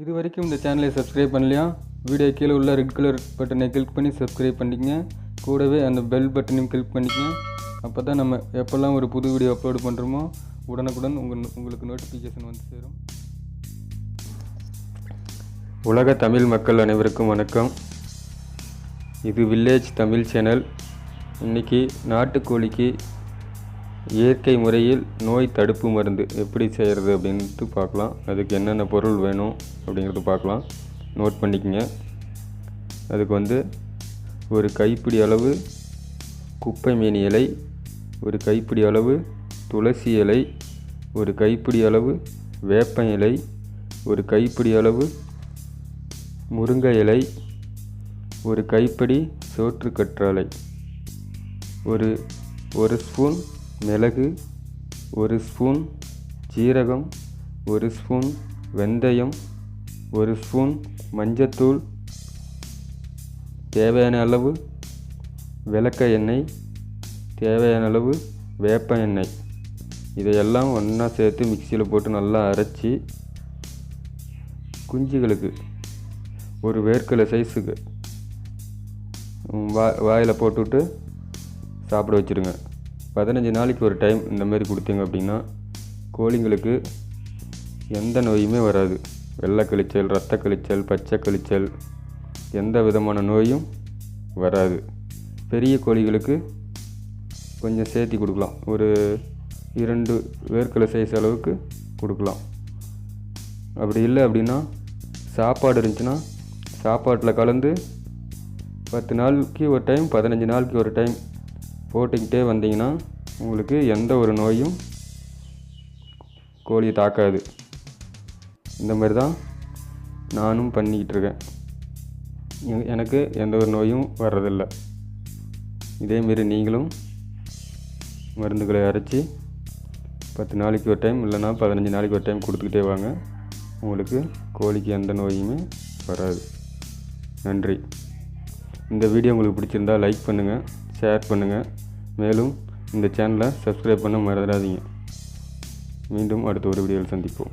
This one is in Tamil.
இது வரைக்கும் இந்த சேனலை சப்ஸ்கிரைப் பண்ணலையா? வீடியோ கீழே உள்ள ரெட் கலர் பட்டனை கிளிக் பண்ணி சப்ஸ்கிரைப் பண்ணிக்கங்க. கூடவே அந்த பெல் பட்டனையும் கிளிக் பண்ணிக்கங்க. அப்போ தான் நம்ம எப்போல்லாம் ஒரு புது வீடியோ அப்லோடு பண்ணுறோமோ உடனுக்குடன் உங்கள் உங்களுக்கு நோட்டிஃபிகேஷன் வந்து சேரும். உலக தமிழ் மக்கள் அனைவருக்கும் வணக்கம். இது வில்லேஜ் தமிழ் சேனல் இன்றைக்கி நாட்டுக்கோழிக்கு இயற்கை முறையில் நோய் தடுப்பு மருந்து எப்படி செய்கிறது அப்படின்ட்டு பார்க்கலாம். அதுக்கு என்னென்ன பொருள் வேணும் அப்படிங்கிறது பார்க்கலாம். நோட் பண்ணிக்கங்க. அதுக்கு வந்து ஒரு கைப்பிடி அளவு குப்பை மீன் இலை ஒரு கைப்பிடி அளவு துளசி இலை ஒரு கைப்பிடி அளவு வேப்ப இலை ஒரு கைப்பிடி அளவு முருங்கை இலை ஒரு கைப்பிடி சோற்றுக்கற்றாழை ஒரு ஒரு ஸ்பூன் மிளகு ஒரு ஸ்பூன் ஜீரகம் ஒரு ஸ்பூன் வெந்தயம் ஒரு ஸ்பூன் மஞ்சத்தூள். தேவையான அளவு விளக்க எண்ணெய் தேவையான அளவு வேப்ப எண்ணெய். இதையெல்லாம் ஒன்றா சேர்த்து மிக்சியில் போட்டு நல்லா அரைச்சி குஞ்சுகளுக்கு ஒரு வேர்க்கலை சைஸுக்கு வா வாயில் போட்டுவிட்டு சாப்பிட வச்சுருங்க. பதினஞ்சு நாளைக்கு ஒரு டைம் இந்த மாதிரி கொடுத்தீங்க அப்படின்னா கோழிங்களுக்கு எந்த நோயுமே வராது. வெள்ளை கழிச்சல் ரத்த கழிச்சல் பச்சை கழிச்சல் எந்த விதமான நோயும் வராது. பெரிய கோழிகளுக்கு கொஞ்சம் சேர்த்தி கொடுக்கலாம். ஒரு இரண்டு வேர்க்கலை சைஸ் அளவுக்கு கொடுக்கலாம். அப்படி இல்லை அப்படின்னா சாப்பாடு இருந்துச்சுன்னா சாப்பாட்டில் கலந்து பத்து நாளைக்கு ஒரு டைம் பதினஞ்சு நாளைக்கு ஒரு டைம் போட்டுக்கிட்டே வந்தீங்கன்னா உங்களுக்கு எந்த ஒரு நோயும் கோழியை தாக்காது. இந்த மாதிரி தான் நானும் பண்ணிக்கிட்டு இருக்கேன். எனக்கு எந்த ஒரு நோயும் வர்றதில்ல. இதேமாரி நீங்களும் மருந்துகளை அரைச்சி பத்து நாளைக்கு ஒரு டைம் இல்லைன்னா பதினஞ்சு நாளைக்கு ஒரு டைம் கொடுத்துக்கிட்டே வாங்க. உங்களுக்கு கோழிக்கு எந்த நோயுமே வராது. நன்றி. இந்த வீடியோ உங்களுக்கு பிடிச்சிருந்தா லைக் பண்ணுங்கள் ஷேர் பண்ணுங்கள் மேலும் இந்த சேனலை சப்ஸ்கிரைப் பண்ண மறந்துடாதீங்க. மீண்டும் அடுத்த ஒரு வீடியோவில் சந்திப்போம்.